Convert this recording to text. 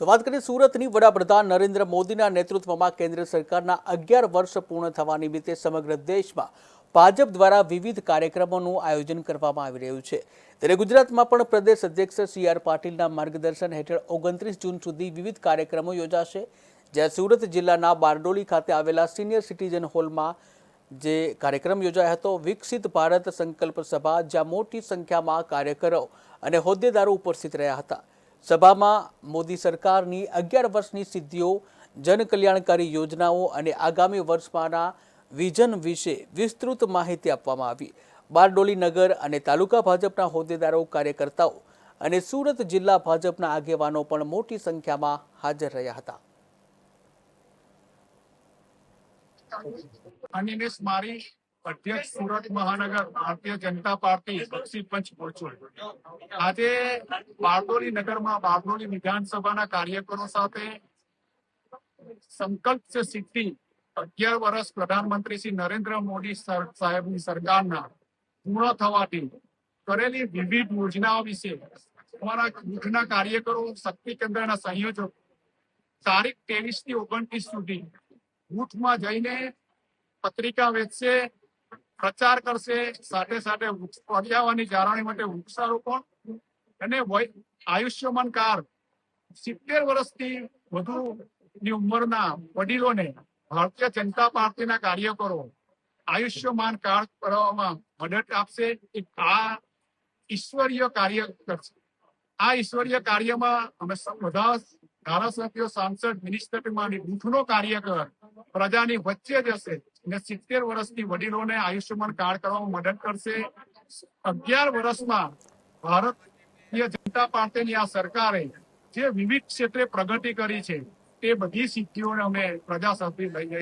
તો વાત કરીએ સુરતની વડાપ્રધાન નરેન્દ્ર મોદીના નેતૃત્વમાં કેન્દ્ર સરકારના અગિયાર વર્ષ પૂર્ણ થવા નિમિત્તે સમગ્ર દેશમાં ભાજપ દ્વારા વિવિધ કાર્યક્રમોનું આયોજન કરવામાં આવી રહ્યું છે. ત્યારે ગુજરાતમાં પણ પ્રદેશ અધ્યક્ષ સી આર પાટીલના માર્ગદર્શન હેઠળ ઓગણત્રીસ જૂન સુધી વિવિધ કાર્યક્રમો યોજાશે, જ્યાં સુરત જિલ્લાના બારડોલી ખાતે આવેલા સિનિયર સિટીઝન હોલમાં જે કાર્યક્રમ યોજાયો હતો, વિકસિત ભારત સંકલ્પ સભા, જ્યાં મોટી સંખ્યામાં કાર્યકરો અને હોદ્દેદારો ઉપસ્થિત રહ્યા હતા. સભામાં મોદી સરકારની અગિયાર વર્ષની સિદ્ધિઓ, જનકલ્યાણકારી યોજનાઓ અને આગામી વર્ષમાંના વિઝન વિશે વિસ્તૃત માહિતી આપવામાં આવી. બારડોલી નગર અને તાલુકા ભાજપના હોદ્દેદારો, કાર્યકર્તાઓ અને સુરત જિલ્લા ભાજપના આગેવાનો પણ મોટી સંખ્યામાં હાજર રહ્યા હતા. અનિમેશ મારી અધ્યક્ષ સુરત મહાનગર ભારતીય જનતા પાર્ટી બક્ષી પંચ મોરચો આજે બારડોલી નગરમાં બારડોલી વિધાનસભાના કાર્યકરો સાથે સંકલ્પ સિદ્ધિ અગિયાર વર્ષ પ્રધાનમંત્રી શ્રી નરેન્દ્ર મોદી સાહેબની સરકારના પૂર્ણ થવાથી કરેલી વિવિધ યોજનાઓ વિશે અમારા જૂથના કાર્યકરો શક્તિ કેન્દ્રના સંયોજક, તારીખ ત્રેવીસથી ઓગણત્રીસ સુધી બુથમાં જઈને પત્રિકા વેચશે પ્રચાર કરશે, સાથે સાથે પર્યાવરણની જાળવણી માટે વૃક્ષારોપણ અને આયુષ્યમાન કાર્ડ. સિત્તેર વર્ષથી વધુ ની ઉંમરના વડીલોને ભારતીય જનતા પાર્ટીના કાર્યકરો આયુષ્યમાન કાર્ડ કરવામાં મદદ આપશે. આ ઈશ્વરીય કાર્ય કરશે. આ ઈશ્વરીય કાર્યમાં અમે બધા ધારાસભ્યો, સાંસદ મિનિસ્ટરમાંની બૂથનો કાર્યકર પ્રજાની વચ્ચે જ હશે અને સિત્તેર વર્ષની વડીલોને આયુષ્યમાન કાર્ડ કરવામાં મદદ કરશે. અગિયાર વર્ષમાં ભારતીય જનતા પાર્ટીની આ સરકારે જે વિવિધ ક્ષેત્રે પ્રગતિ કરી છે, તે બધી સિદ્ધિઓને અમે પ્રજા સાથે લઈ જઈશું